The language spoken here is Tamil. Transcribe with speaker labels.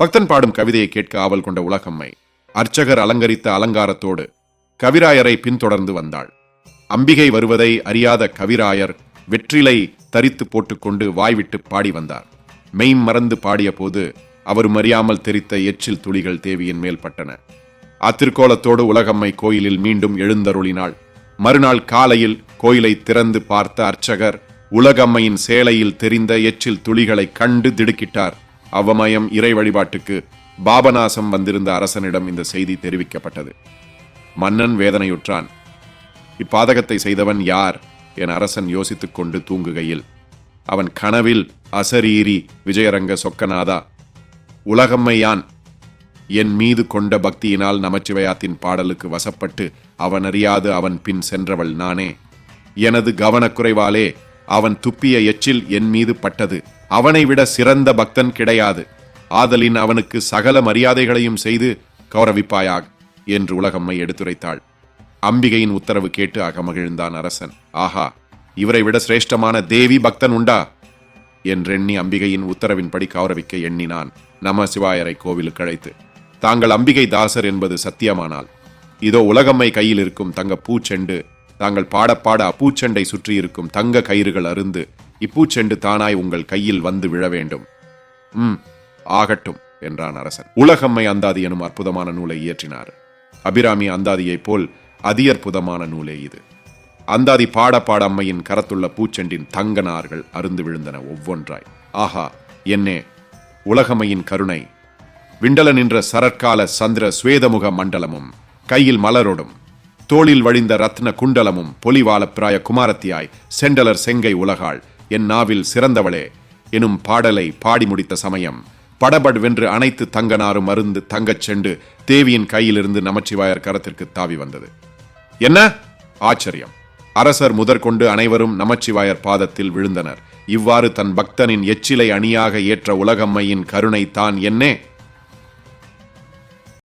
Speaker 1: பக்தன் பாடும் கவிதையை கேட்க ஆவல் கொண்ட உலகம்மை அர்ச்சகர் அலங்கரித்த அலங்காரத்தோடு கவிராயரை பின்தொடர்ந்து வந்தாள். அம்பிகை வருவதை அறியாத கவிராயர் வெற்றிலை தரித்து போட்டுக்கொண்டு வாய்விட்டு பாடி வந்தார். மெய் மறந்து பாடிய போது அவர் அறியாமல் தெரித்த எச்சில் துளிகள் தேவியின் மேல் பட்டன. அத்திருக்கோலத்தோடு உலகம்மை கோயிலில் மீண்டும் எழுந்தருளினாள். மறுநாள் காலையில் கோயிலை திறந்து பார்த்த அர்ச்சகர் உலகம்மையின் சேலையில் தெரிந்த எச்சில் துளிகளை கண்டு திடுக்கிட்டார். அவ்வமயம் இறை வழிபாட்டுக்கு பாபநாசம் வந்திருந்த அரசனிடம் இந்த செய்தி தெரிவிக்கப்பட்டது. மன்னன் வேதனையுற்றான். இப்பாதகத்தை செய்தவன் யார் என அரசன் யோசித்துக் கொண்டு தூங்குகையில் அவன் கனவில் அசரீரி விஜயரங்க சொக்கநாதா உலகம்மையான் என் மீது கொண்ட பக்தியினால் நமச்சிவயாத்தின் பாடலுக்கு வசப்பட்டு அவன் அறியாது அவன் பின் சென்றவள் நானே. எனது கவனக்குறைவாலே அவன் துப்பிய எச்சில் என் மீது பட்டது. அவனை விட சிறந்த பக்தன் கிடையாது. ஆதலின் அவனுக்கு சகல மரியாதைகளையும் செய்து கௌரவிப்பாயாக என்று உலகம்மை எடுத்துரைத்தாள். அம்பிகையின் உத்தரவு கேட்டு அகமகிழ்ந்தான் அரசன். ஆஹா இவரை விட சிரேஷ்டமான தேவி பக்தன் உண்டா? என்றெண்ணி அம்பிகையின் உத்தரவின்படி கௌரவிக்க எண்ணினான் நம சிவாயரை கோவிலுக்கு அழைத்து. தாங்கள் அம்பிகை தாசர் என்பது சத்தியமானால் இதோ உலகம்மை கையில் இருக்கும் தங்க பூச்செண்டு தாங்கள் பாடப்பாட அப்பூச்செண்டை சுற்றியிருக்கும் தங்க கயிறுகள் அருந்து இப்பூச்செண்டு தானாய் உங்கள் கையில் வந்து விழ வேண்டும். ம் ஆகட்டும் என்றான் அரசன். உலகம்மை அந்தாதி எனும் அற்புதமான நூலை இயற்றினார். அபிராமி அந்தாதியைப் போல் அதியற்புதமான நூலே இது. அந்தாதி பாட பாட அம்மையின் கரத்துள்ள பூச்செண்டின் தங்க நார்கள் அருந்து விழுந்தன ஒவ்வொன்றாய். ஆஹா என்னே உலகமையின் கருணை. விண்டல நின்ற சரற்கால சந்திர சுவேதமுக மண்டலமும் கையில் மலரோடும் தோளில் வழிந்த ரத்ன குண்டலமும் பொலிவால பிராய குமாரத்தியாய் செண்டலர் செங்கை உலகாள் என் நாவில் சிறந்தவளே எனும் பாடலை பாடி முடித்த சமயம் படபட் வென்று அனைத்து தங்கனாரும் மருந்து தங்கச் செண்டு தேவியின் கையிலிருந்து நமச்சிவாயர் கரத்திற்கு தாவி வந்தது. என்ன? ஆச்சரியம். அரசர் முதற்கொண்டு அனைவரும் நமச்சிவாயர் பாதத்தில் விழுந்தனர். இவ்வாறு தன் பக்தனின் எச்சிலை அணியாக ஏற்ற உலகம்மையின் கருணை தான் என்னே?